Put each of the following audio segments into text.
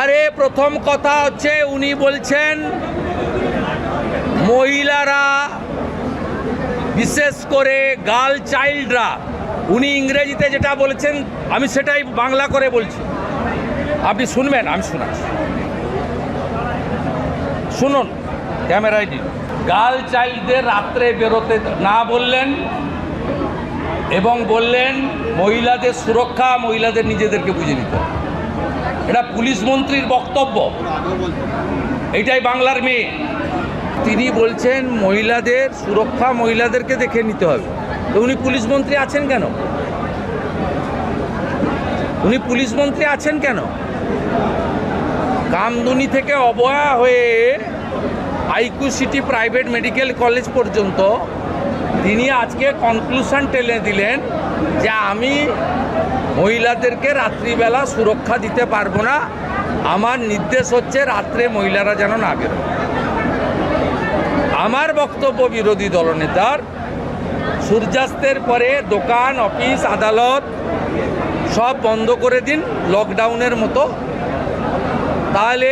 আরে, প্রথম কথা হচ্ছে উনি বলছেন, মহিলারা, বিশেষ করে গার্ল চাইল্ডরা, উনি ইংরেজিতে যেটা বলেছেন, আমি সেটাই বাংলা করে বলছি। আপনি শুনবেন, আমি শোনাচ্ছি। শুনুন, ক্যামেরায় দিন। গার্ল চাইল্ডদের রাত্রে বেরোতে না বললেন এবং বললেন, মহিলাদের সুরক্ষা, মহিলাদের নিজেদেরকে বুঝে নিতে হবে। এটা পুলিশ মন্ত্রীর বক্তব্য। এইটাই বাংলার মেয়ে। তিনি বলছেন, মহিলাদের, সুরক্ষা মহিলাদেরকে দেখে নিতে হবে। তো উনি পুলিশ মন্ত্রী আছেন কেন? উনি পুলিশ মন্ত্রী আছেন কেন? কামদুনি থেকে অবয়া হয়ে IQ city private medical college পর্যন্ত তিনি আজকে কনক্লুশন টেনে দিলেন যে আমি মহিলাদেরকে রাত্রিবেলা সুরক্ষা দিতে পারব না। আমার নির্দেশ হচ্ছে রাত্রে মহিলারা যেন না বেরোয়। আমার বক্তব্য বিরোধী দলনেতার। সূর্যাস্তের পরে দোকান, অফিস, আদালত সব বন্ধ করে দিন লকডাউনের মতো। তাহলে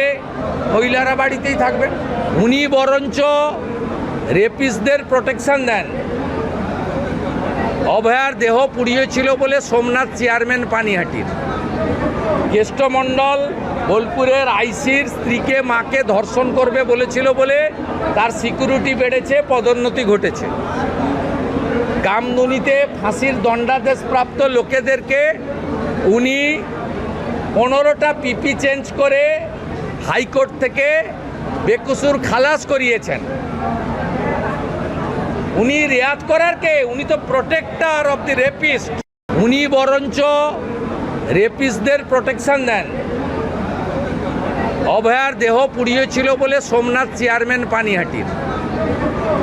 মহিলারা বাড়িতেই থাকবেন। উনি বরঞ্চ রেপিসদের প্রোটেকশন দেন। অভয়ার দেহ পুড়িয়েছিল বলে সোমনাথ চেয়ারম্যান পানিহাটির। কেষ্টমণ্ডল বোলপুরের আইসির স্ত্রীকে মাকে ধর্ষণ করবে বলেছিল বলে তার সিকিউরিটি বেড়েছে, পদোন্নতি ঘটেছে। কামদুনিতে ফাঁসির দণ্ডাদেশপ্রাপ্ত লোকেদেরকে উনি পনেরোটা পিপি চেঞ্জ করে হাইকোর্ট থেকে বেকসুর খালাস করিয়েছেন। উনি রেয়াত করার কে? উনি তো প্রোটেক্টার অফ দি রেপিস্ট উনি বরঞ্চ রেপিস্টদের প্রোটেকশন দেন। অভয়ার দেহ পুড়িয়েছিল বলে সোমনাথ চেয়ারম্যান পানিহাটির।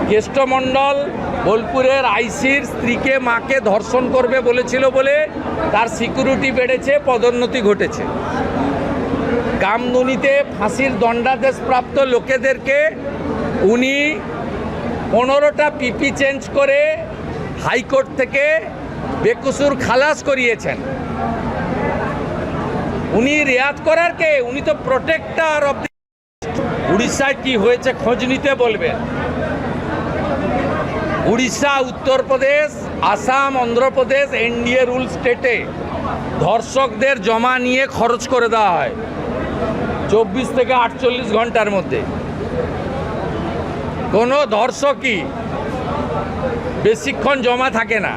কেষ্টমণ্ডল বোলপুরের আইসির স্ত্রীকে মাকে ধর্ষণ করবে বলেছিল বলে তার সিকিউরিটি বেড়েছে, পদোন্নতি ঘটেছে। কামদুনিতে ফাঁসির দণ্ডাদেশপ্রাপ্ত লোকেদেরকে উনি পনেরোটা পিপি চেঞ্জ করে হাইকোর্ট থেকে বেকুসুর খালাস করিয়েছেন। উনি রেয়াত করার কে? উনি তো প্রোটেক্টার অফ উড়িষ্যায় কি হয়েছে খোঁজ নিতে বলবেন। উড়িষ্যা উত্তরপ্রদেশ আসাম অন্ধ্রপ্রদেশ এনডিএ রুল স্টেটে ধর্ষকদের জমা নিয়ে খরচ করে দেওয়া হয়। চব্বিশ থেকে আটচল্লিশ ঘণ্টার মধ্যে। কোনো ধর্ষকই বেশিক্ষণ জমা থাকে না।